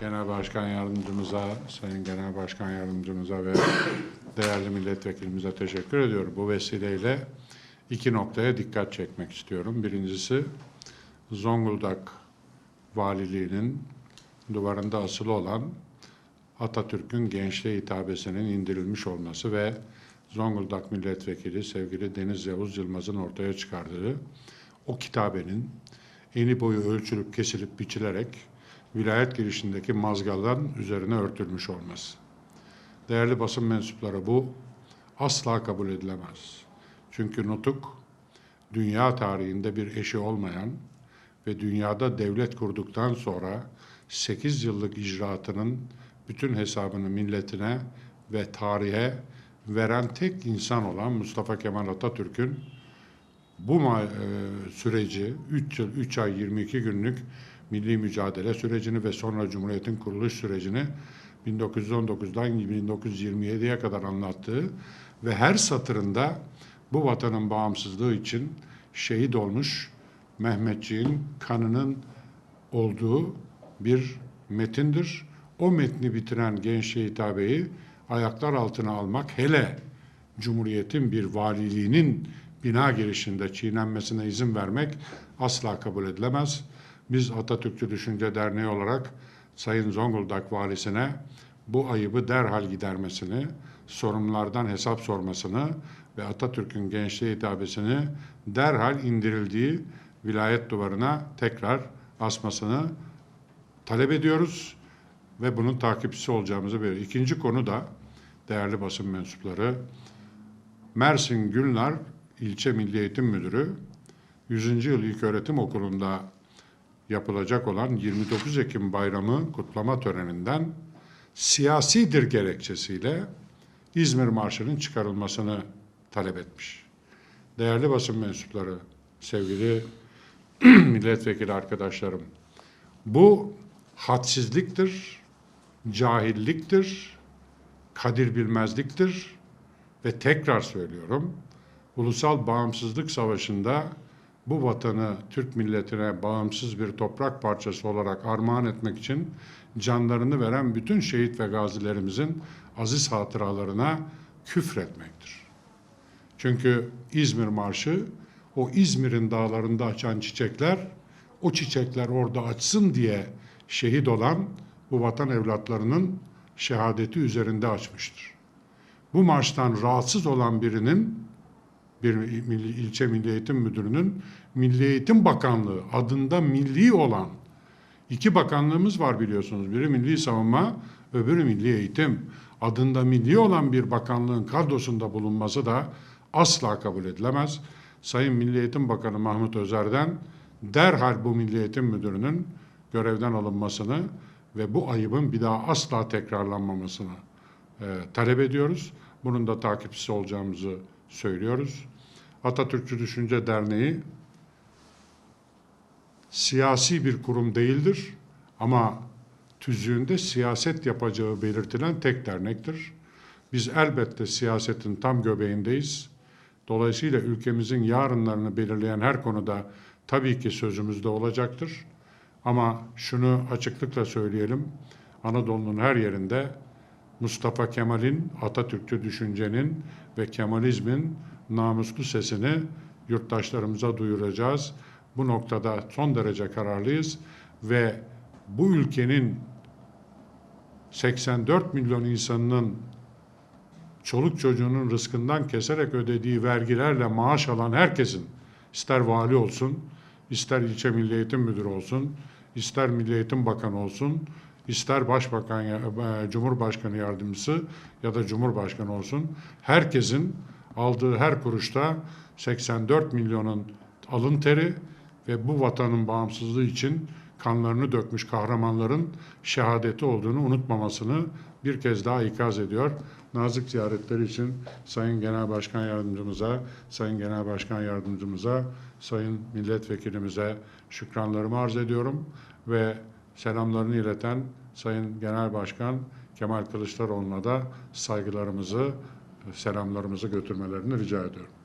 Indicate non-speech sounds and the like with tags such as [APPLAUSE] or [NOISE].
Genel Başkan Yardımcımıza, Sayın Genel Başkan Yardımcımıza ve değerli milletvekilimize teşekkür ediyorum. Bu vesileyle iki noktaya dikkat çekmek istiyorum. Birincisi Zonguldak Valiliği'nin duvarında asılı olan Atatürk'ün gençliğe hitabesinin indirilmiş olması ve Zonguldak Milletvekili sevgili Deniz Yavuz Yılmaz'ın ortaya çıkardığı o kitabenin eni boyu ölçülüp kesilip biçilerek vilayet girişindeki mazgaldan üzerine örtülmüş olması. Değerli basın mensupları bu asla kabul edilemez. Çünkü nutuk dünya tarihinde bir eşi olmayan ve dünyada devlet kurduktan sonra 8 yıllık icraatının bütün hesabını milletine ve tarihe veren tek insan olan Mustafa Kemal Atatürk'ün bu e, süreci 3 yıl 3 ay 22 günlük milli mücadele sürecini ve sonra Cumhuriyet'in kuruluş sürecini 1919'dan 1927'ye kadar anlattığı ve her satırında bu vatanın bağımsızlığı için şehit olmuş Mehmetçiğin kanının olduğu bir metindir. O metni bitiren gençliğe hitabeyi ayaklar altına almak hele Cumhuriyet'in bir valiliğinin bina girişinde çiğnenmesine izin vermek asla kabul edilemez. Biz Atatürkçü Düşünce Derneği olarak Sayın Zonguldak Valisi'ne bu ayıbı derhal gidermesini, sorumlulardan hesap sormasını ve Atatürk'ün gençliğe hitabesini derhal indirildiği vilayet duvarına tekrar asmasını talep ediyoruz ve bunun takipçisi olacağımızı bir. İkinci konu da değerli basın mensupları Mersin Gülnar İlçe Milli Eğitim Müdürü 100. yıl İlköğretim Okulu'nda yapılacak olan 29 Ekim Bayramı kutlama töreninden siyasidir gerekçesiyle İzmir Marşı'nın çıkarılmasını talep etmiş. Değerli basın mensupları, sevgili [CLEARS THROAT] milletvekili arkadaşlarım, bu hadsizliktir, cahilliktir, kadir bilmezliktir ve tekrar söylüyorum, ulusal bağımsızlık savaşında bu vatanı Türk milletine bağımsız bir toprak parçası olarak armağan etmek için canlarını veren bütün şehit ve gazilerimizin aziz hatıralarına küfretmektir. Çünkü İzmir Marşı o İzmir'in dağlarında açan çiçekler, o çiçekler orada açsın diye şehit olan bu vatan evlatlarının şehadeti üzerinde açmıştır. Bu marştan rahatsız olan birinin bir ilçe milli eğitim müdürünün Milli Eğitim Bakanlığı adında milli olan iki bakanlığımız var biliyorsunuz. Biri Milli Savunma, öbürü Milli Eğitim. Adında milli olan bir bakanlığın kadrosunda bulunması da asla kabul edilemez. Sayın Milli Eğitim Bakanı Mahmut Özer'den derhal bu Milli Eğitim Müdürü'nün görevden alınmasını ve bu ayıbın bir daha asla tekrarlanmamasını e, talep ediyoruz. Bunun da takipçisi olacağımızı söylüyoruz. Atatürkçü Düşünce Derneği siyasi bir kurum değildir ama tüzüğünde siyaset yapacağı belirtilen tek dernektir. Biz elbette siyasetin tam göbeğindeyiz. Dolayısıyla ülkemizin yarınlarını belirleyen her konuda tabii ki sözümüzde olacaktır. Ama şunu açıklıkla söyleyelim. Anadolu'nun her yerinde Mustafa Kemal'in, Atatürkçü düşüncenin ve Kemalizmin namuslu sesini yurttaşlarımıza duyuracağız. Bu noktada son derece kararlıyız ve bu ülkenin 84 milyon insanının çoluk çocuğunun rızkından keserek ödediği vergilerle maaş alan herkesin ister vali olsun, ister ilçe milli eğitim müdürü olsun, ister milli eğitim bakanı olsun, ister başbakan e, cumhurbaşkanı yardımcısı ya da cumhurbaşkanı olsun herkesin aldığı her kuruşta 84 milyonun alın teri ve bu vatanın bağımsızlığı için kanlarını dökmüş kahramanların şehadeti olduğunu unutmamasını bir kez daha ikaz ediyor. Nazik ziyaretleri için Sayın Genel Başkan Yardımcımıza, Sayın Genel Başkan Yardımcımıza, Sayın Milletvekilimize şükranlarımı arz ediyorum ve selamlarını ileten Sayın Genel Başkan Kemal Kılıçdaroğlu'na da saygılarımızı, selamlarımızı götürmelerini rica ediyorum.